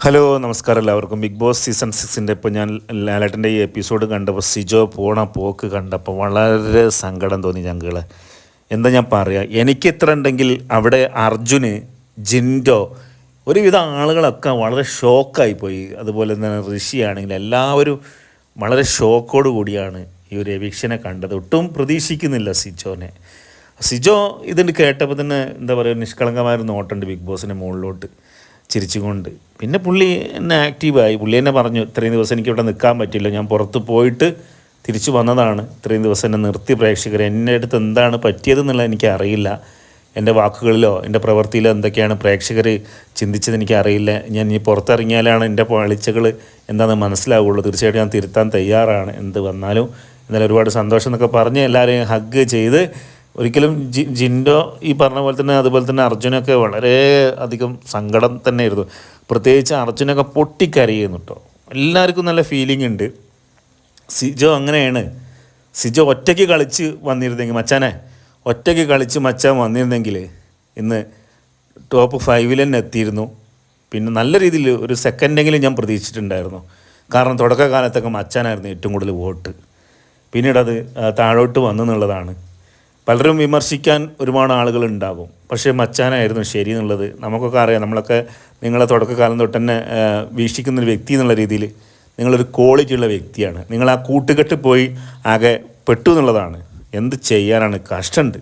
Hello നമസ്കാരം എല്ലാവർക്കും. Big boss season സിക്സിന്റെ ഇപ്പോൾ ഞാൻ ലാലേട്ടന്റെ ഈ എപ്പിസോഡ് കണ്ടപ്പോൾ സിജോ പോണ പോക്ക് കണ്ടപ്പോൾ വളരെ സങ്കടം തോന്നി ഞങ്ങൾ എന്താ ഞാൻ പറയുക എനിക്ക് ഇത്ര ഉണ്ടെങ്കിൽ അവിടെ അർജുന് ജിൻഡോ ഒരുവിധ ആളുകളൊക്കെ വളരെ ഷോക്കായി പോയി. അതുപോലെ തന്നെ ഋഷിയാണെങ്കിൽ എല്ലാവരും വളരെ ഷോക്കോട് കൂടിയാണ് ഈ ഒരു എവിക്ഷനെ കണ്ടത്. ഒട്ടും പ്രതീക്ഷിക്കുന്നില്ല സിജോനെ. സിജോ ഇതിന് കേട്ടപ്പോൾ തന്നെ എന്താ പറയുക നിഷ്കളങ്കമായൊരു നോട്ടുണ്ട് ബിഗ് ബോസിന്റെ മുകളിലോട്ട് ചിരിച്ചുകൊണ്ട്. പിന്നെ പുള്ളി എന്നെ ആക്റ്റീവായി പുള്ളി എന്നെ പറഞ്ഞു ഇത്രയും ദിവസം എനിക്ക് ഇവിടെ നിൽക്കാൻ പറ്റില്ല. ഞാൻ പുറത്ത് പോയിട്ട് തിരിച്ചു വന്നതാണ്. ഇത്രയും ദിവസം എന്നെ നിർത്തി പ്രേക്ഷകർ എന്റെ അടുത്ത് എന്താണ് പറ്റിയതെന്നുള്ളത് എനിക്കറിയില്ല എന്റെ വാക്കുകളിലോ എന്റെ പ്രവൃത്തിയിലോ എന്തൊക്കെയാണ് പ്രേക്ഷകർ ചിന്തിച്ചത് എനിക്കറിയില്ല ഞാൻ ഇനി പുറത്തിറങ്ങിയാലാണ് എന്റെ പാളിച്ചകൾ എന്താണെന്ന് മനസ്സിലാവുള്ളൂ. തീർച്ചയായിട്ടും ഞാൻ തിരുത്താൻ തയ്യാറാണ്. എന്ത് വന്നാലും. എന്നാലും ഒരുപാട് സന്തോഷം എന്നൊക്കെ പറഞ്ഞ് എല്ലാവരെയും ഹഗ് ചെയ്ത് ഒരിക്കലും ജി ജിൻഡോ ഈ പറഞ്ഞ പോലെ തന്നെ അതുപോലെ തന്നെ അർജുനൊക്കെ വളരെ അധികം സങ്കടം തന്നെ ആയിരുന്നു പ്രത്യേകിച്ച് അർജുനൊക്കെ പൊട്ടിക്കരയുന്നു കേട്ടോ. എല്ലാവർക്കും നല്ല ഫീലിംഗ് ഉണ്ട്. സിജോ അങ്ങനെയാണ്. സിജോ ഒറ്റയ്ക്ക് കളിച്ച് വന്നിരുന്നെങ്കിൽ മച്ചാനെ ഒറ്റയ്ക്ക് കളിച്ച് മച്ചാൻ വന്നിരുന്നെങ്കിൽ ഇന്ന് ടോപ്പ് ഫൈവിൽ തന്നെ എത്തിയിരുന്നു. പിന്നെ നല്ല രീതിയിൽ ഒരു സെക്കൻഡെങ്കിലും ഞാൻ പ്രതീക്ഷിച്ചിട്ടുണ്ടായിരുന്നു. കാരണം തുടക്കകാലത്തൊക്കെ മച്ചാനായിരുന്നു ഏറ്റവും കൂടുതൽ വോട്ട്. പിന്നീട് അത് താഴോട്ട് വന്നു എന്നുള്ളതാണ്. പലരും വിമർശിക്കാൻ ഒരുപാട് ആളുകൾ ഉണ്ടാകും പക്ഷേ മച്ചാനായിരുന്നു ശരി എന്നുള്ളത്. നമുക്കൊക്കെ അറിയാം. നമ്മളൊക്കെ നിങ്ങളെ തുടക്കകാലം തൊട്ട് തന്നെ വീക്ഷിക്കുന്ന ഒരു വ്യക്തി എന്നുള്ള രീതിയിൽ നിങ്ങളൊരു ക്വാളിറ്റി ഉള്ള വ്യക്തിയാണ്. നിങ്ങൾ ആ കൂട്ടുകെട്ട് പോയി ആകെ പെട്ടു എന്നുള്ളതാണ്. എന്ത് ചെയ്യാനാണ്? കഷ്ടമുണ്ട്